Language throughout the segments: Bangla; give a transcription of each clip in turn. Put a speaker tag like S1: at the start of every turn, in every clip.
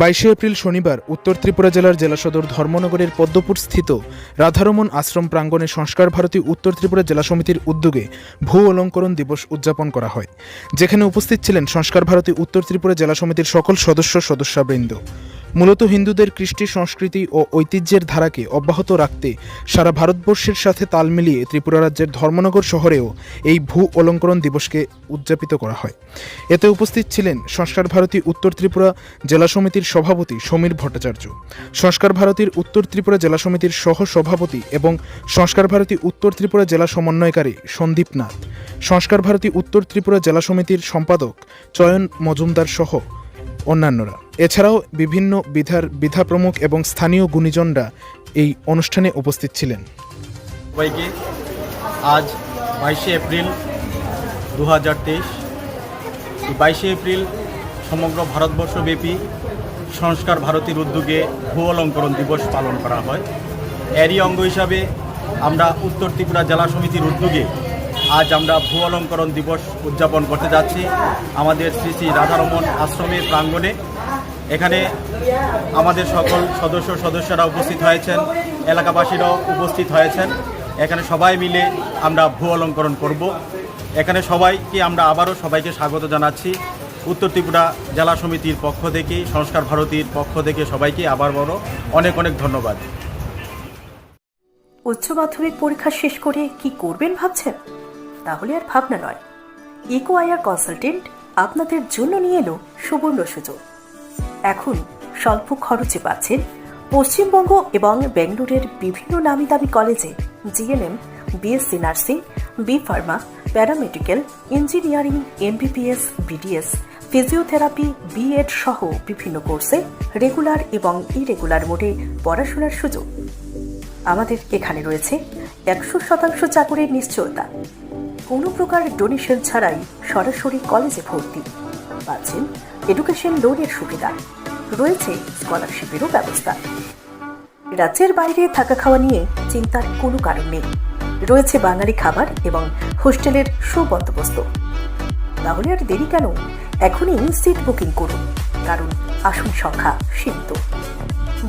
S1: বাইশে এপ্রিল শনিবার উত্তর ত্রিপুরা জেলার জেলা সদর ধর্মনগরের পদ্মপুর স্থিত রাধারমন আশ্রম প্রাঙ্গণে সংস্কার ভারতী উত্তর ত্রিপুরা জেলা সমিতির উদ্যোগে ভূ অলঙ্করণ দিবস উদযাপন করা হয়, যেখানে উপস্থিত ছিলেন সংস্কার ভারতী উত্তর ত্রিপুরা জেলা সমিতির সকল সদস্য সদস্যবৃন্দ। মূলত হিন্দুদের কৃষ্টি সংস্কৃতি ও ঐতিহ্যের ধারাকে অব্যাহত রাখতে সারা ভারতবর্ষের সাথে তাল মিলিয়ে ত্রিপুরা রাজ্যের ধর্মনগর শহরেও এই ভূ অলঙ্করণ দিবসকে উদযাপিত করা হয়। এতে উপস্থিত ছিলেন সংস্কার ভারতী উত্তর ত্রিপুরা জেলা সমিতির সভাপতি সমীর ভট্টাচার্য, সংস্কার ভারতীর উত্তর ত্রিপুরা জেলা সমিতির সহ সভাপতি এবং সংস্কার ভারতী উত্তর ত্রিপুরা জেলা সমন্বয়কারী সন্দীপ নাথ, সংস্কার ভারতী উত্তর ত্রিপুরা জেলা সমিতির সম্পাদক চয়ন মজুমদার সহ অন্যান্যরা। এছাড়াও বিভিন্ন বিধার বিধা প্রমুখ এবং স্থানীয় গুণীজনরা এই অনুষ্ঠানে উপস্থিত ছিলেন।
S2: সবাইকে আজ বাইশে এপ্রিল দু হাজার তেইশ, বাইশে এপ্রিল সমগ্র ভারতবর্ষব্যাপী সংস্কার ভারতীর উদ্যোগে ভূ অলঙ্করণ দিবস পালন করা হয়। এরই অঙ্গ হিসাবে আমরা উত্তর ত্রিপুরা জেলা সমিতির উদ্যোগে আজ আমরা ভূ অলঙ্করণ দিবস উদযাপন করতে যাচ্ছি। আমাদের শ্রী শ্রী রাধারমন আশ্রমের প্রাঙ্গণে। এখানে আমাদের সকল সদস্য সদস্যরা উপস্থিত হয়েছেন, এলাকাবাসীরাও উপস্থিত হয়েছেন। এখানে সবাই মিলে আমরা ভূ অলঙ্করণ করব। এখানে সবাইকে আমরা আবারও সবাইকে স্বাগত জানাচ্ছি। উত্তর ত্রিপুরা জেলা সমিতির পক্ষ থেকে, সংস্কার ভারতীর পক্ষ থেকে সবাইকে আবার বড় অনেক অনেক ধন্যবাদ।
S3: উচ্চ মাধ্যমিক পরীক্ষা শেষ করে কি করবেন ভাবছেন? তাহলে আর ভাবনা নয়। ইকো আয়ার কনসালটেন্ট আপনাদের জন্য নিয়ে এলো সুবর্ণ সুযোগ। এখন স্বল্প খরচে পাচ্ছেন পশ্চিমবঙ্গ এবং বেঙ্গালুরের বিভিন্ন নামি দামি কলেজে GNM BSc nursing B pharma paramedical engineering MBBS BDS physiotherapy BEd সহ বিভিন্ন কোর্সে রেগুলার এবং ইরেগুলার মোডে পড়াশোনার সুযোগ। আমাদের এখানে রয়েছে একশো শতাংশ চাকরির নিশ্চয়তা। কোনো প্রকার ডোনেশন ছাড়াই সরাসরি কলেজে ভর্তি। পাচ্ছেন এডুকেশন লোনের সুবিধা। রয়েছে স্কলারশিপেরও ব্যবস্থা। রাজ্যের বাইরে থাকা খাওয়া নিয়ে চিন্তার কোনো কারণ নেই। রয়েছে বাঙালি খাবার এবং হোস্টেলের সুবন্দোবস্ত। তাহলে আর দেরি কেন? এখনই সিট বুকিং করুন, কারণ আসন সংখ্যা সীমিত।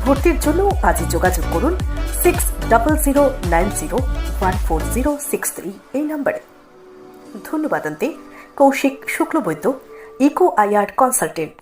S3: ভর্তির জন্য আজই যোগাযোগ করুন six double zero nine zero one four zero six three এই নম্বরে। ধন্যবাদ আনতে Kaushik Shuklabaidya, eco IR consultant.